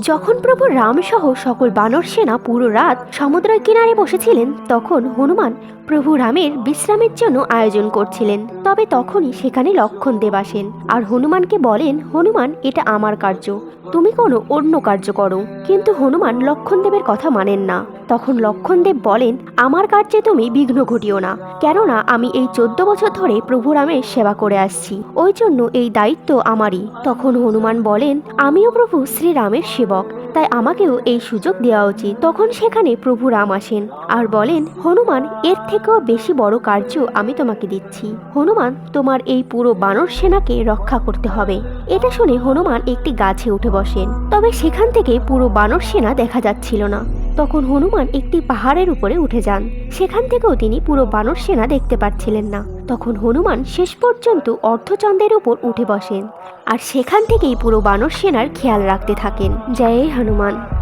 যখন প্রভু রামসহ সকল বানর সেনা পুরো রাত সমুদ্রের কিনারে বসেছিলেন, তখন হনুমান প্রভু রামের বিশ্রামের জন্য আয়োজন করছিলেন। তবে তখনই সেখানে লক্ষণ দেব আসেন আর হনুমানকে বলেন, হনুমান, এটা আমার কার্য। তুমি কোনো অন্য কার্য করো। কিন্তু হনুমান লক্ষণদেবের কথা মানেন না। তখন লক্ষণদেব বলেন, আমার কার্যে তুমি বিঘ্ন ঘটিও না, কেননা আমি এই চোদ্দ বছর ধরে প্রভু রামের সেবা করে আসছি। ওই জন্য এই দায়িত্ব আমারই। তখন হনুমান বলেন, আমিও প্রভু শ্রীরামের সেবক তাই আমাকেও এই সুযোগ দেওয়া উচিত। তখন সেখানে প্রভু রাম আসেন আর বলেন, হনুমান, এর থেকেও বেশি বড় কার্য আমি তোমাকে দিচ্ছি। হনুমান, তোমার এই পুরো বানর সেনাকে রক্ষা করতে হবে। এটা শুনে হনুমান একটি গাছে উঠে বসেন। তবে সেখান থেকে পুরো বানর সেনা দেখা যাচ্ছিল না। তখন হনুমান একটি পাহাড়ের উপরে উঠে যান। সেখান থেকেও তিনি পুরো বানর সেনা দেখতে পাচ্ছিলেন না। তখন হনুমান শেষ পর্যন্ত অর্ধচন্দ্রের উপর উঠে বসেন। আর সেখান থেকেই পুরো বানর সেনার খেয়াল রাখতে থাকেন। জয় হনুমান।